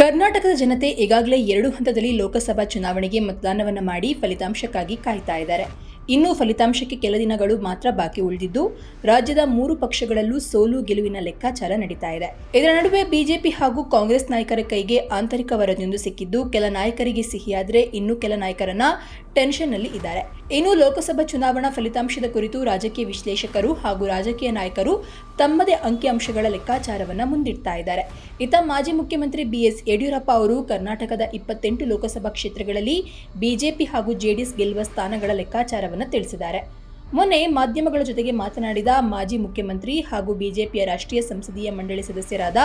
ಕರ್ನಾಟಕದ ಜನತೆ ಈಗಾಗಲೇ ಎರಡು ಹಂತದಲ್ಲಿ ಲೋಕಸಭಾ ಚುನಾವಣೆಗೆ ಮತದಾನವನ್ನು ಮಾಡಿ ಫಲಿತಾಂಶಕ್ಕಾಗಿ ಕಾಯ್ತಾ ಇದ್ದಾರೆ. ಇನ್ನು ಫಲಿತಾಂಶಕ್ಕೆ ಕೆಲ ದಿನಗಳು ಮಾತ್ರ ಬಾಕಿ ಉಳಿದಿದ್ದು, ರಾಜ್ಯದ ಮೂರು ಪಕ್ಷಗಳಲ್ಲೂ ಸೋಲು ಗೆಲುವಿನ ಲೆಕ್ಕಾಚಾರ ನಡೀತಾ ಇದೆ. ಇದರ ನಡುವೆ ಬಿಜೆಪಿ ಹಾಗೂ ಕಾಂಗ್ರೆಸ್ ನಾಯಕರ ಕೈಗೆ ಆಂತರಿಕ ವರದಿಯೊಂದು ಸಿಕ್ಕಿದ್ದು, ಕೆಲ ನಾಯಕರಿಗೆ ಸಿಹಿಯಾದರೆ ಇನ್ನು ಕೆಲ ನಾಯಕರನ್ನ ಟೆನ್ಷನ್ನಲ್ಲಿ ಇದ್ದಾರೆ. ಇನ್ನು ಲೋಕಸಭಾ ಚುನಾವಣಾ ಫಲಿತಾಂಶದ ಕುರಿತು ರಾಜಕೀಯ ವಿಶ್ಲೇಷಕರು ಹಾಗೂ ರಾಜಕೀಯ ನಾಯಕರು ತಮ್ಮದೇ ಅಂಕಿಅಂಶಗಳ ಲೆಕ್ಕಾಚಾರವನ್ನ ಮುಂದಿಡ್ತಾ ಇದ್ದಾರೆ. ಇತ್ತ ಮಾಜಿ ಮುಖ್ಯಮಂತ್ರಿ ಬಿಎಸ್ ಯಡಿಯೂರಪ್ಪ ಅವರು ಕರ್ನಾಟಕದ ಇಪ್ಪತ್ತೆಂಟು ಲೋಕಸಭಾ ಕ್ಷೇತ್ರಗಳಲ್ಲಿ ಬಿಜೆಪಿ ಹಾಗೂ ಜೆಡಿಎಸ್ ಗೆಲ್ಲುವ ಸ್ಥಾನಗಳ ಲೆಕ್ಕಾಚಾರವನ್ನು ತಿಳಿಸಿದ್ದಾರೆ. ಮೊನ್ನೆ ಮಾಧ್ಯಮಗಳ ಜೊತೆಗೆ ಮಾತನಾಡಿದ ಮಾಜಿ ಮುಖ್ಯಮಂತ್ರಿ ಹಾಗೂ ಬಿಜೆಪಿಯ ರಾಷ್ಟ್ರೀಯ ಸಂಸದೀಯ ಮಂಡಳಿ ಸದಸ್ಯರಾದ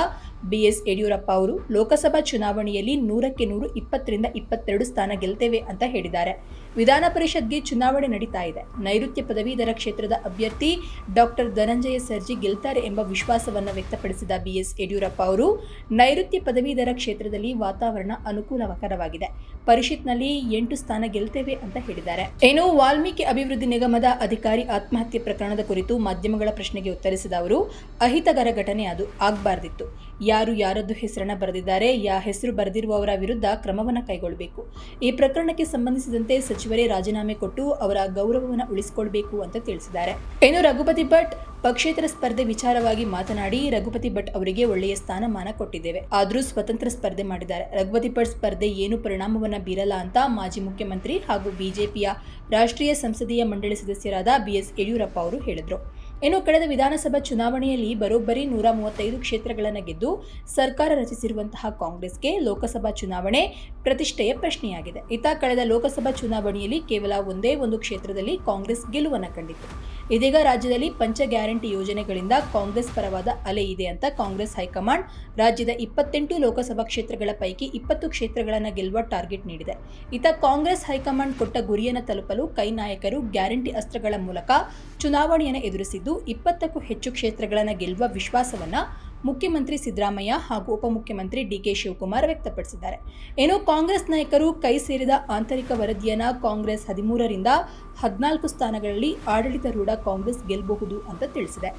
ಬಿಎಸ್ ಯಡಿಯೂರಪ್ಪ ಅವರು ಲೋಕಸಭಾ ಚುನಾವಣೆಯಲ್ಲಿ ನೂರಕ್ಕೆ ನೂರು, ಇಪ್ಪತ್ತರಿಂದ ಇಪ್ಪತ್ತೆರಡು ಸ್ಥಾನ ಗೆಲ್ತೇವೆ ಅಂತ ಹೇಳಿದ್ದಾರೆ. ವಿಧಾನ ಪರಿಷತ್ಗೆ ಚುನಾವಣೆ ನಡೀತಾ ಇದೆ. ನೈಋತ್ಯ ಪದವೀಧರ ಕ್ಷೇತ್ರದ ಅಭ್ಯರ್ಥಿ ಡಾಕ್ಟರ್ ಧನಂಜಯ ಸರ್ಜಿ ಗೆಲ್ತಾರೆ ಎಂಬ ವಿಶ್ವಾಸವನ್ನು ವ್ಯಕ್ತಪಡಿಸಿದ ಬಿಎಸ್ ಯಡಿಯೂರಪ್ಪ ಅವರು, ನೈಋತ್ಯ ಪದವೀಧರ ಕ್ಷೇತ್ರದಲ್ಲಿ ವಾತಾವರಣ ಅನುಕೂಲಕರವಾಗಿದೆ. ಪರಿಷತ್ನಲ್ಲಿ ಎಂಟು ಸ್ಥಾನ ಗೆಲ್ತೇವೆ ಅಂತ ಹೇಳಿದ್ದಾರೆ. ಏನು ವಾಲ್ಮೀಕಿ ಅಭಿವೃದ್ಧಿ ನಿಗಮದ ಅಧಿಕಾರಿ ಆತ್ಮಹತ್ಯೆ ಪ್ರಕರಣದ ಕುರಿತು ಮಾಧ್ಯಮಗಳ ಪ್ರಶ್ನೆಗೆ ಉತ್ತರಿಸಿದ ಅವರು, ಅಹಿತಕರ ಘಟನೆ ಅದು ಆಗಬಾರ್ದಿತ್ತು. ಯಾರು ಯಾರದ್ದು ಹೆಸರನ್ನ ಬರೆದಿದ್ದಾರೆ, ಯಾ ಹೆಸರು ಬರೆದಿರುವವರ ವಿರುದ್ಧ ಕ್ರಮವನ್ನು ಕೈಗೊಳ್ಳಬೇಕು ಈ ಪ್ರಕರಣಕ್ಕೆ ಸಂಬಂಧಿಸಿದಂತೆ ಸಚಿವರೇ ರಾಜೀನಾಮೆ ಕೊಟ್ಟು ಅವರ ಗೌರವವನ್ನು ಉಳಿಸಿಕೊಳ್ಬೇಕು ಅಂತ ತಿಳಿಸಿದ್ದಾರೆ. ಏನು ರಘುಪತಿ ಭಟ್ ಪಕ್ಷೇತರ ಸ್ಪರ್ಧೆ ವಿಚಾರವಾಗಿ ಮಾತನಾಡಿ ರಘುಪತಿ ಭಟ್ ಅವರಿಗೆ ಒಳ್ಳೆಯ ಸ್ಥಾನಮಾನ ಕೊಟ್ಟಿದ್ದೇವೆ. ಆದರೂ ಸ್ವತಂತ್ರ ಸ್ಪರ್ಧೆ ಮಾಡಿದ್ದಾರೆ. ರಘುಪತಿ ಭಟ್ ಸ್ಪರ್ಧೆ ಏನು ಪರಿಣಾಮವನ್ನ ಬೀರಲ್ಲ ಅಂತ ಮಾಜಿ ಮುಖ್ಯಮಂತ್ರಿ ಹಾಗೂ ಬಿಜೆಪಿಯ ರಾಷ್ಟ್ರೀಯ ಸಂಸದೀಯ ಮಂಡಳಿ ಸದಸ್ಯರಾದ ಬಿಎಸ್ ಯಡಿಯೂರಪ್ಪ ಅವರು ಹೇಳಿದರು. ಇನ್ನು ಕಳೆದ ವಿಧಾನಸಭಾ ಚುನಾವಣೆಯಲ್ಲಿ ಬರೋಬ್ಬರಿ ನೂರ ಮೂವತ್ತೈದು ಕ್ಷೇತ್ರಗಳನ್ನು ಗೆದ್ದು ಸರ್ಕಾರ ರಚಿಸಿರುವಂತಹ ಕಾಂಗ್ರೆಸ್ಗೆ ಲೋಕಸಭಾ ಚುನಾವಣೆ ಪ್ರತಿಷ್ಠೆಯ ಪ್ರಶ್ನೆಯಾಗಿದೆ. ಇತ್ತ ಕಳೆದ ಲೋಕಸಭಾ ಚುನಾವಣೆಯಲ್ಲಿ ಕೇವಲ ಒಂದೇ ಒಂದು ಕ್ಷೇತ್ರದಲ್ಲಿ ಕಾಂಗ್ರೆಸ್ ಗೆಲುವನ್ನು ಕಂಡಿತು ಇದೀಗ ರಾಜ್ಯದಲ್ಲಿ ಪಂಚ ಗ್ಯಾರಂಟಿ ಯೋಜನೆಗಳಿಂದ ಕಾಂಗ್ರೆಸ್ ಪರವಾದ ಅಲೆ ಇದೆ ಅಂತ ಕಾಂಗ್ರೆಸ್ ಹೈಕಮಾಂಡ್ ರಾಜ್ಯದ ಇಪ್ಪತ್ತೆಂಟು ಲೋಕಸಭಾ ಕ್ಷೇತ್ರಗಳ ಪೈಕಿ ಇಪ್ಪತ್ತು ಕ್ಷೇತ್ರಗಳನ್ನು ಗೆಲ್ಲುವ ಟಾರ್ಗೆಟ್ ನೀಡಿದೆ. ಇತ ಕಾಂಗ್ರೆಸ್ ಹೈಕಮಾಂಡ್ ಕೊಟ್ಟ ಗುರಿಯನ್ನು ತಲುಪಲು ಕೈ ನಾಯಕರು ಗ್ಯಾರಂಟಿ ಅಸ್ತ್ರಗಳ ಮೂಲಕ ಚುನಾವಣೆಯನ್ನು ಎದುರಿಸಿದ್ದು ಇಪ್ಪತ್ತಕ್ಕೂ ಹೆಚ್ಚು ಕ್ಷೇತ್ರಗಳನ್ನು ಗೆಲ್ಲುವ ವಿಶ್ವಾಸವನ್ನ ಮುಖ್ಯಮಂತ್ರಿ ಸಿದ್ದರಾಮಯ್ಯ ಹಾಗೂ ಉಪಮುಖ್ಯಮಂತ್ರಿ ಡಿಕೆ ಶಿವಕುಮಾರ್ ವ್ಯಕ್ತಪಡಿಸಿದ್ದಾರೆ. ಏನು ಕಾಂಗ್ರೆಸ್ ನಾಯಕರು ಕೈ ಸೇರಿದ ಆಂತರಿಕ ವರದಿಯನ್ನು ಕಾಂಗ್ರೆಸ್ ಹದಿಮೂರರಿಂದ ಹದಿನಾಲ್ಕು ಸ್ಥಾನಗಳಲ್ಲಿ ಆಡಳಿತಾರೂಢ ಕಾಂಗ್ರೆಸ್ ಗೆಲ್ಲಬಹುದು ಅಂತ ತಿಳಿಸಿದೆ.